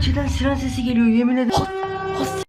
bahçeden siren sesi geliyor yemin ederim. Has- has-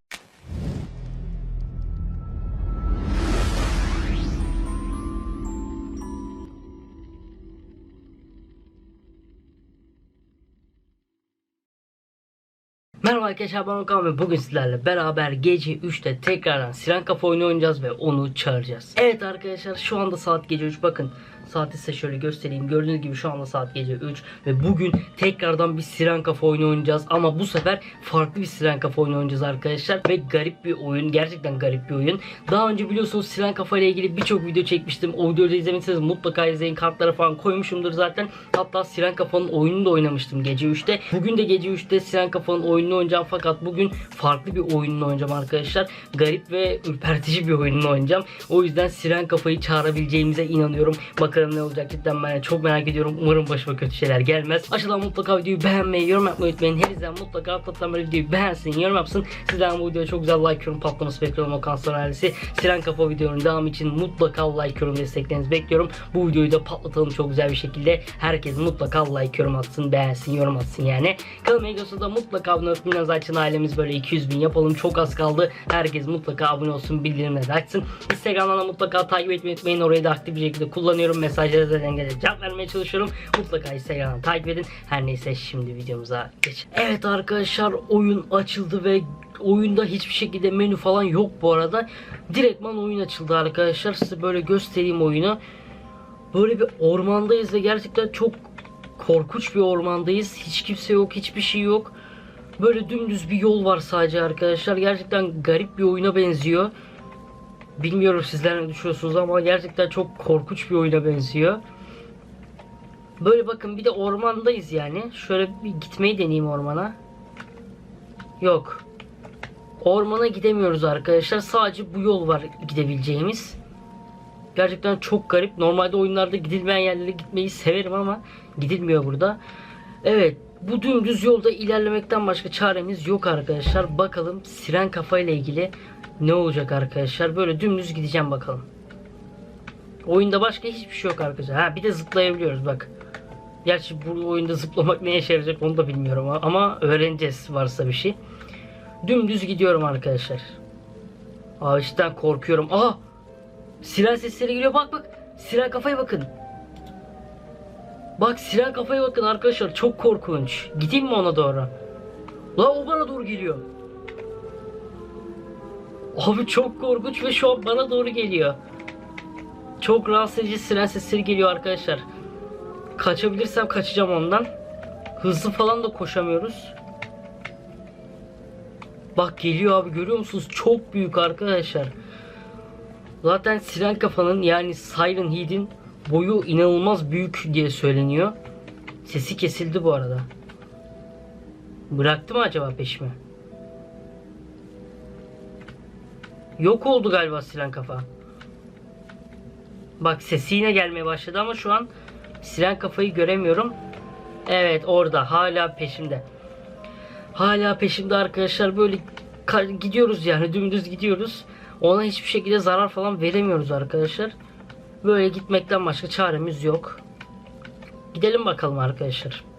Merhaba arkadaşlar ben Okan ve bugün sizlerle beraber gece 3'te tekrardan Siren Kafa oyunu oynayacağız ve onu çağıracağız. Evet arkadaşlar şu anda saat gece 3 bakın saati size şöyle göstereyim. Gördüğünüz gibi şu anda saat gece 3 ve bugün tekrardan bir Siren Kafa oyunu oynayacağız ama bu sefer farklı bir Siren Kafa oyunu oynayacağız arkadaşlar ve garip bir oyun gerçekten garip bir oyun. Daha önce biliyorsunuz Siren Kafa ile ilgili birçok video çekmiştim. O videoyu izlemediyseniz mutlaka izleyin. Kartlara falan koymuşumdur zaten. Hatta Siren Kafa'nın oyununu da oynamıştım gece 3'te. Bugün de gece 3'te Siren Kafa'nın oyununu oynayacağım fakat bugün farklı bir oyununu oynayacağım arkadaşlar. Garip ve ürpertici bir oyununu oynayacağım. O yüzden Siren Kafa'yı çağırabileceğimize inanıyorum. Bakalım ne olacak cidden ben çok merak ediyorum. Umarım başıma kötü şeyler gelmez. Aşağıdan mutlaka videoyu beğenmeyi, yorum yapmayı unutmayın. Her izleyen mutlaka atlatılan böyle videoyu beğensin, yorum yapsın. Sizden bu videoya çok güzel like, yorum patlaması bekliyorum Okan Sonra ailesi. Siren Kafa videonun devamı için mutlaka like, yorum desteklerinizi bekliyorum. Bu videoyu da patlatalım çok güzel bir şekilde. Herkes mutlaka like, yorum atsın, beğensin, yorum atsın yani. Kanalıma videosu da mutlaka abone olup bilmeniz açın ailemiz böyle 200 bin yapalım. Çok az kaldı. Herkes mutlaka abone olsun, bildirimleri açsın. Instagram'dan da mutlaka takip etmeyi unutmayın. Orayı da aktif bir şekilde kullanıyorum. Mesajlara da dengede cevap vermeye çalışıyorum. Mutlaka Instagram'dan takip edin. Her neyse şimdi videomuza geç. Evet arkadaşlar oyun açıldı ve oyunda hiçbir şekilde menü falan yok bu arada. Direktman oyun açıldı arkadaşlar. Size böyle göstereyim oyunu. Böyle bir ormandayız ve gerçekten çok korkunç bir ormandayız. Hiç kimse yok, hiçbir şey yok. Böyle dümdüz bir yol var sadece arkadaşlar. Gerçekten garip bir oyuna benziyor. Bilmiyorum sizler ne düşünüyorsunuz ama gerçekten çok korkunç bir oyuna benziyor. Böyle bakın bir de ormandayız yani. Şöyle bir gitmeyi deneyeyim ormana. Yok. Ormana gidemiyoruz arkadaşlar. Sadece bu yol var gidebileceğimiz. Gerçekten çok garip. Normalde oyunlarda gidilmeyen yerlere gitmeyi severim ama gidilmiyor burada. Evet. Bu dümdüz yolda ilerlemekten başka çaremiz yok arkadaşlar. Bakalım siren kafa ile ilgili ne olacak arkadaşlar. Böyle dümdüz gideceğim bakalım. Oyunda başka hiçbir şey yok arkadaşlar. Ha bir de zıplayabiliyoruz bak. Gerçi bu oyunda zıplamak neye işe yarayacak onu da bilmiyorum ama öğreneceğiz varsa bir şey. Dümdüz gidiyorum arkadaşlar. Cidden korkuyorum. Aha! Siren sesleri geliyor bak bak. Siren kafaya bakın. Bak siren kafaya bakın arkadaşlar çok korkunç. Gideyim mi ona doğru? La o bana doğru geliyor. Abi çok korkunç ve şu an bana doğru geliyor. Çok rahatsız edici siren sesleri geliyor arkadaşlar. Kaçabilirsem kaçacağım ondan. Hızlı falan da koşamıyoruz. Bak geliyor abi görüyor musunuz? Çok büyük arkadaşlar. Zaten Siren Kafa'nın yani Siren Head'in boyu inanılmaz büyük diye söyleniyor. Sesi kesildi bu arada. Bıraktı mı acaba peşimi? Yok oldu galiba Siren Kafa. Bak sesi yine gelmeye başladı ama şu an Siren Kafa'yı göremiyorum. Evet orada hala peşimde. Hala peşimde arkadaşlar böyle gidiyoruz yani dümdüz gidiyoruz. Ona hiçbir şekilde zarar falan veremiyoruz arkadaşlar. Böyle gitmekten başka çaremiz yok. Gidelim bakalım arkadaşlar.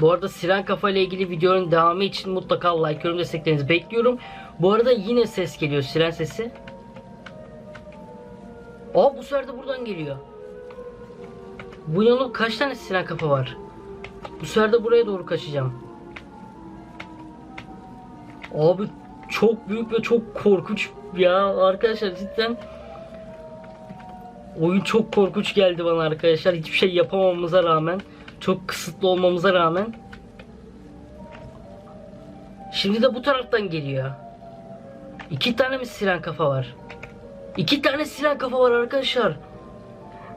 Bu arada Siren Kafa ile ilgili videonun devamı için mutlaka like, yorum desteklerinizi bekliyorum. Bu arada yine ses geliyor, siren sesi. Aa bu sefer de buradan geliyor. Bu oğlum? Kaç tane siren kafa var? Bu sefer de buraya doğru kaçacağım. Abi çok büyük ve çok korkunç ya arkadaşlar cidden oyun çok korkunç geldi bana arkadaşlar hiçbir şey yapamamamıza rağmen çok kısıtlı olmamıza rağmen şimdi de bu taraftan geliyor İki tane mi siren kafa var İki tane siren kafa var arkadaşlar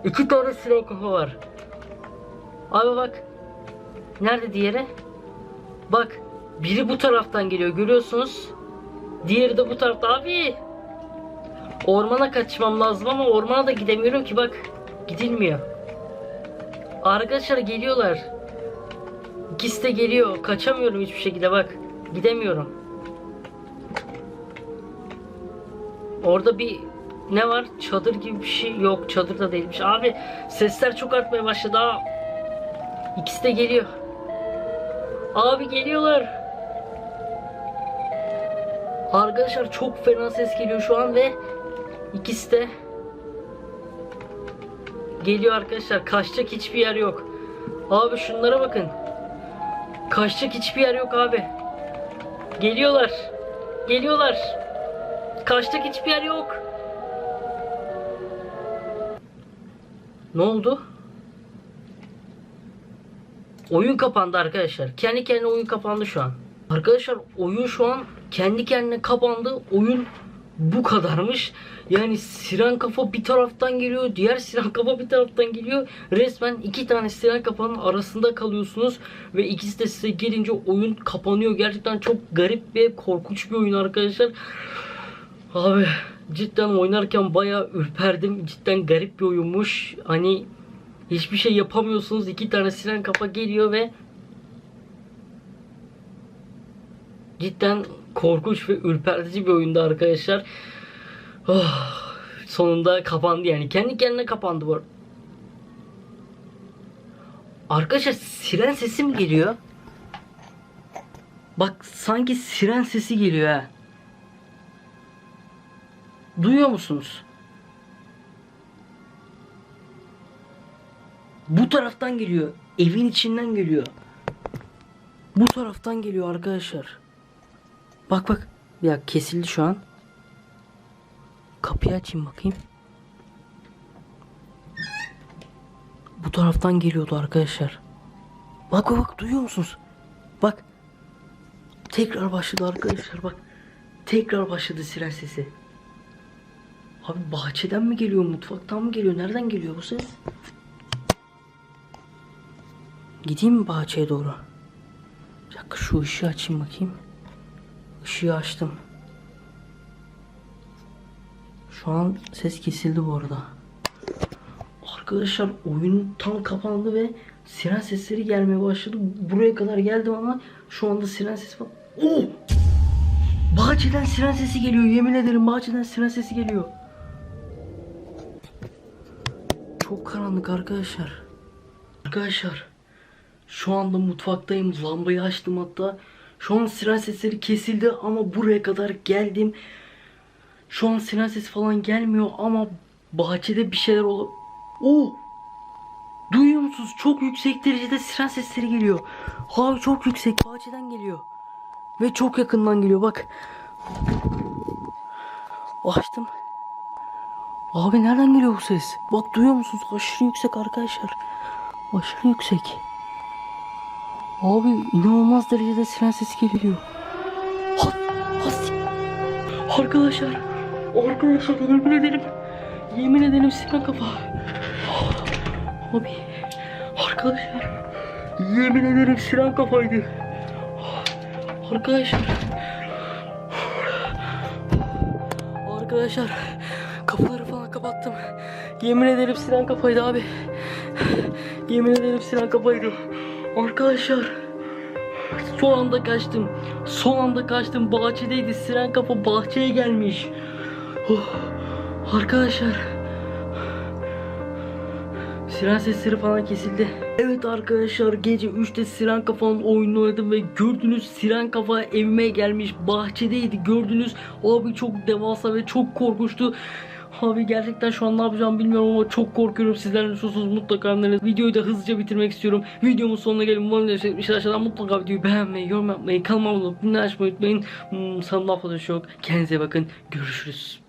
İki tane siren kafa var abi bak nerede diğeri bak biri bu taraftan geliyor görüyorsunuz Diğeri de bu tarafta abi. Ormana kaçmam lazım ama ormana da gidemiyorum ki bak. Gidilmiyor. Arkadaşlar geliyorlar. İkisi de geliyor. Kaçamıyorum hiçbir şekilde bak. Gidemiyorum. Orada bir ne var? Çadır gibi bir şey yok. Çadır da değilmiş. Abi sesler çok artmaya başladı. Aa. İkisi de geliyor. Abi geliyorlar. Arkadaşlar çok fena ses geliyor şu an ve ikisi de geliyor arkadaşlar. Kaçacak hiçbir yer yok. Abi şunlara bakın. Kaçacak hiçbir yer yok abi. Geliyorlar. Geliyorlar. Kaçacak hiçbir yer yok. Ne oldu? Oyun kapandı arkadaşlar. Kendi kendine oyun kapandı şu an. Arkadaşlar oyun şu an kendi kendine kapandı. Oyun bu kadarmış. Yani siren kafa bir taraftan geliyor. Diğer siren kafa bir taraftan geliyor. Resmen iki tane siren kafanın arasında kalıyorsunuz. Ve ikisi de size gelince oyun kapanıyor. Gerçekten çok garip ve korkunç bir oyun arkadaşlar. Abi cidden oynarken bayağı ürperdim. Cidden garip bir oyunmuş. Hani hiçbir şey yapamıyorsunuz. İki tane siren kafa geliyor ve cidden korkunç ve ürpertici bir oyundu arkadaşlar. Oh, sonunda kapandı yani. Kendi kendine kapandı bu. Arkadaşlar siren sesi mi geliyor? Bak sanki siren sesi geliyor ha. Duyuyor musunuz? Bu taraftan geliyor. Evin içinden geliyor. Bu taraftan geliyor arkadaşlar. Bak bak. Ya kesildi şu an. Kapıyı açayım bakayım. Bu taraftan geliyordu arkadaşlar. Bak bak bak duyuyor musunuz? Bak. Tekrar başladı arkadaşlar bak. Tekrar başladı siren sesi. Abi bahçeden mi geliyor, mutfaktan mı geliyor? Nereden geliyor bu ses? Gideyim mi bahçeye doğru? Bir dakika şu ışığı açayım bakayım. Işığı açtım. Şu an ses kesildi bu arada. Arkadaşlar oyun tam kapandı ve siren sesleri gelmeye başladı. Buraya kadar geldim ama şu anda siren sesi var. Oh! Bahçeden siren sesi geliyor. Yemin ederim bahçeden siren sesi geliyor. Çok karanlık arkadaşlar. Arkadaşlar şu anda mutfaktayım. Lambayı açtım hatta. Şu an siren sesleri kesildi ama buraya kadar geldim. Şu an siren sesi falan gelmiyor ama bahçede bir şeyler ol... Oo! Duyuyor musunuz? Çok yüksek derecede siren sesleri geliyor. Abi çok yüksek bahçeden geliyor. Ve çok yakından geliyor bak. Açtım. Abi nereden geliyor bu ses? Bak duyuyor musunuz? Aşırı yüksek arkadaşlar. Aşırı yüksek. Abi inanılmaz derecede siren sesi geliyor. Arkadaşlar. Arkadaşlar yemin ederim. Yemin ederim siren kafa. Abi. Arkadaşlar. Yemin ederim siren kafaydı. Arkadaşlar. Arkadaşlar kapıları falan kapattım. Yemin ederim siren kafaydı abi. Yemin ederim siren kafaydı. Arkadaşlar son anda kaçtım. Son anda kaçtım. Bahçedeydi. Siren kafa bahçeye gelmiş. Oh, arkadaşlar. Siren sesleri falan kesildi. Evet arkadaşlar gece 3'te Siren Kafa'nın oyununu oynadım ve gördünüz Siren Kafa evime gelmiş bahçedeydi gördünüz. Abi çok devasa ve çok korkunçtu. Abi gerçekten şu an ne yapacağımı bilmiyorum ama çok korkuyorum sizlerle susuz mutlaka anlarınız. Videoyu da hızlıca bitirmek istiyorum. Videomun sonuna gelin. Umarım destekmişler aşağıdan mutlaka videoyu beğenmeyi, yorum yapmayı, kanalıma abone olmayı, açmayı unutmayın. Hmm, sanırım bir şey yok. Kendinize bakın. Görüşürüz.